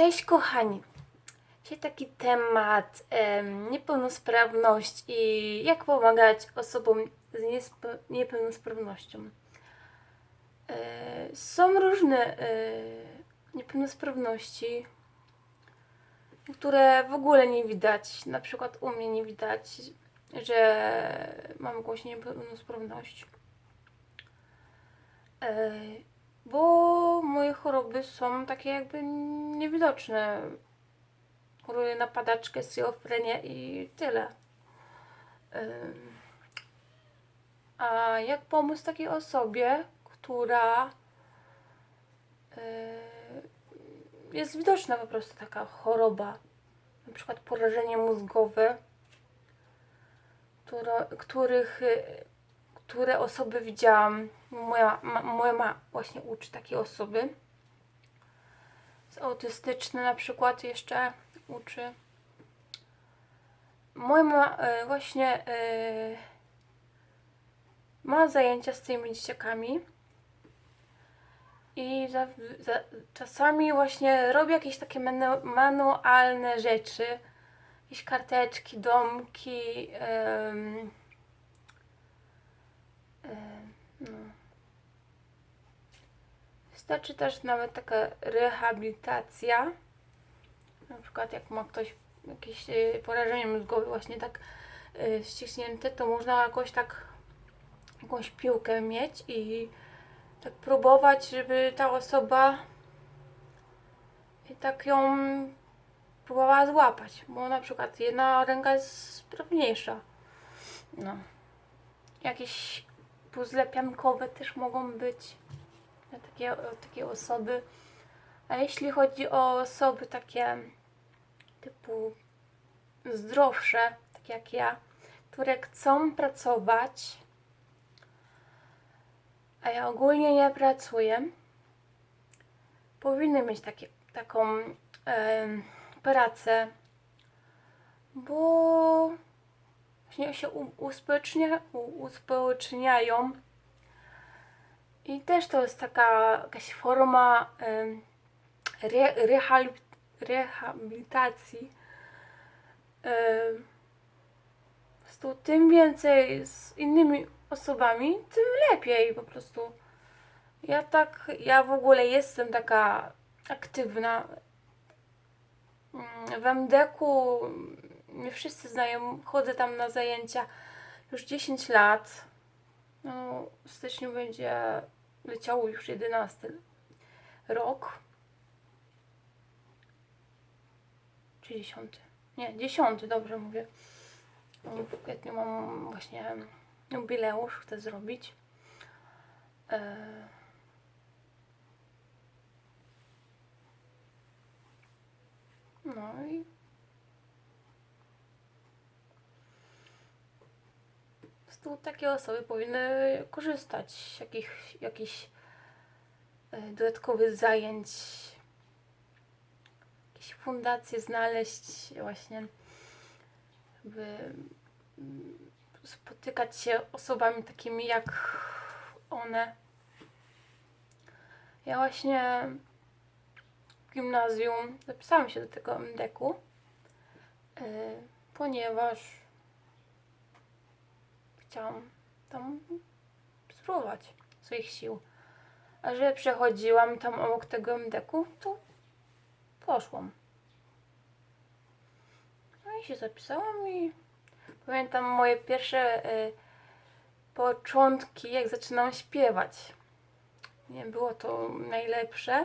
Cześć kochani. Dzisiaj taki temat em, niepełnosprawność i jak pomagać osobom z niepełnosprawnością. E, są różne e, niepełnosprawności, które w ogóle nie widać. Na przykład u mnie nie widać, że mam jakąś niepełnosprawność. E, bo moje choroby są takie jakby niewidoczne. Choruję na padaczkę, schizofrenię i tyle. A jak pomóc takiej osobie, która jest widoczna po prostu taka choroba, na przykład porażenie mózgowe, które, których y, które osoby widziałam. Moja, moja ma właśnie uczy takiej osoby. Autystyczny na przykład jeszcze uczy. Moja e, właśnie e, ma zajęcia z tymi dzieciakami. I za, za, czasami właśnie robi jakieś takie manu, manualne rzeczy. Jakieś karteczki, domki. em, Em, No. Wystarczy też nawet taka rehabilitacja. Na przykład jak ma ktoś jakieś e, porażenie mózgowe właśnie tak e, ściśnięte, to można jakoś tak jakąś piłkę mieć i tak próbować, żeby ta osoba i tak ją próbowała złapać, bo na przykład jedna ręka jest sprawniejsza. No. Jakieś puzzle piankowe też mogą być takie, takie osoby. A jeśli chodzi o osoby takie typu zdrowsze, takie jak ja, które chcą pracować, a ja ogólnie nie pracuję, powinny mieć takie, taką em, pracę, bo właśnie się uspołecznia, uspołeczniają. I też to jest taka jakaś forma re, rehab, rehabilitacji. Po tym więcej z innymi osobami, tym lepiej po prostu. Ja tak, ja w ogóle jestem taka aktywna. Mm, W MDK-u mnie wszyscy znają, chodzę tam na zajęcia już 10 lat. No, w styczniu będzie leciało już 11 rok. Czy 10? Nie, 10, dobrze mówię. W kwietniu mam właśnie jubileusz, chcę zrobić. E, No i prostu takie osoby powinny korzystać z jakich, jakichś e, dodatkowych zajęć, jakieś fundacje znaleźć właśnie, by mm, spotykać się osobami takimi jak one. Ja właśnie w gimnazjum zapisałam się do tego MDK-u, e, ponieważ chciałam tam spróbować swoich sił. A że przechodziłam tam obok tego MDK-u, to poszłam. No i się zapisałam i pamiętam moje pierwsze y, początki, jak zaczynałam śpiewać. Nie było to najlepsze,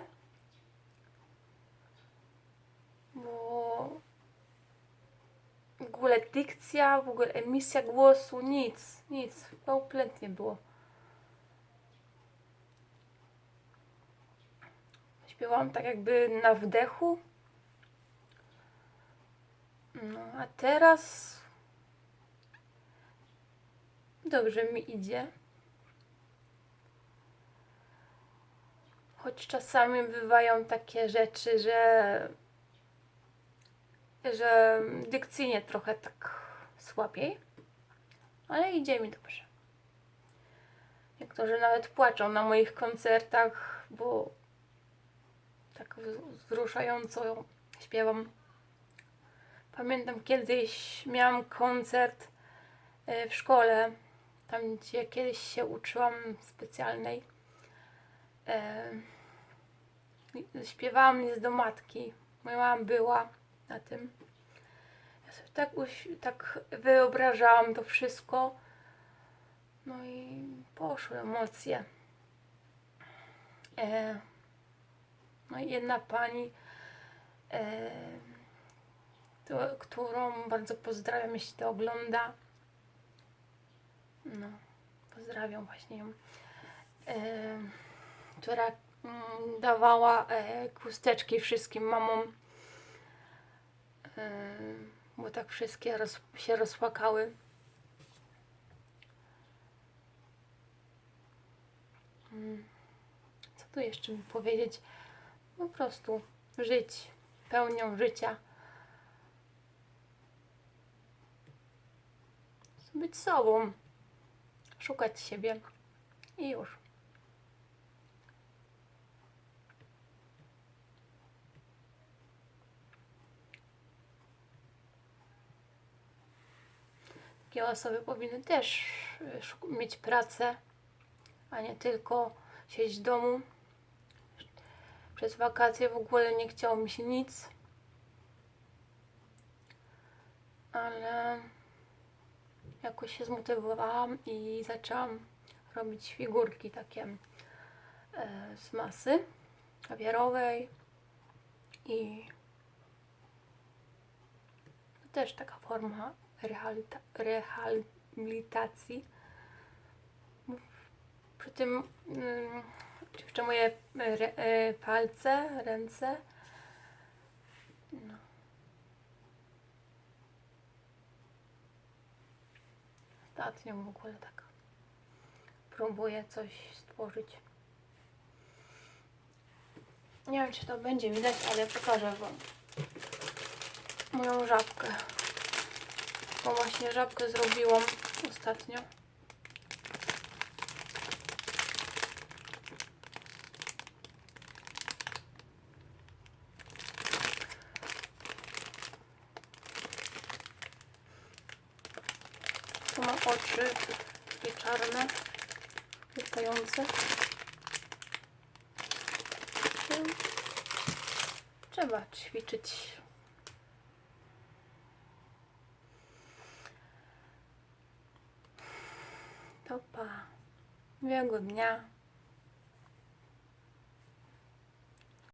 bo ogóle dykcja, w ogóle emisja głosu, nic, nic, kompletnie było. Śpiewałam tak jakby na wdechu. No, a teraz dobrze mi idzie. Choć czasami bywają takie rzeczy, że że dykcyjnie trochę tak słabiej, ale idzie mi dobrze. Niektórzy nawet płaczą na moich koncertach, bo tak wz- wzruszająco śpiewam. Pamiętam kiedyś miałam koncert e, w szkole, tam gdzie kiedyś się uczyłam specjalnej. E, śpiewałam list do matki. Moja mama była na tym. Ja sobie tak, tak wyobrażałam to wszystko. No i poszły emocje. E, no i jedna pani, e, to, którą bardzo pozdrawiam, jeśli to ogląda. No, pozdrawiam właśnie ją. E, która mm, dawała e, chusteczki wszystkim mamom. E, bo tak wszystkie roz, się rozpłakały. Mm, Co tu jeszcze mi powiedzieć? Po prostu żyć pełnią życia. Być sobą. Szukać siebie. I już. Takie osoby powinny też szuk- mieć pracę, a nie tylko siedzieć w domu. Przez wakacje w ogóle nie chciało mi się nic. Ale jakoś się zmotywowałam i zaczęłam robić figurki takie e, z masy papierowej i to też taka forma rehabilitacji. Przy tym mm, ćwiczę moje e, palce, ręce. No. Ostatnio w ogóle tak próbuję coś stworzyć. Nie wiem, czy to będzie widać, ale pokażę Wam moją żabkę. Właśnie żabkę zrobiłam ostatnio. Tu ma oczy takie czarne, wystające. Trzeba ćwiczyć. 터파. 왜 걷냐?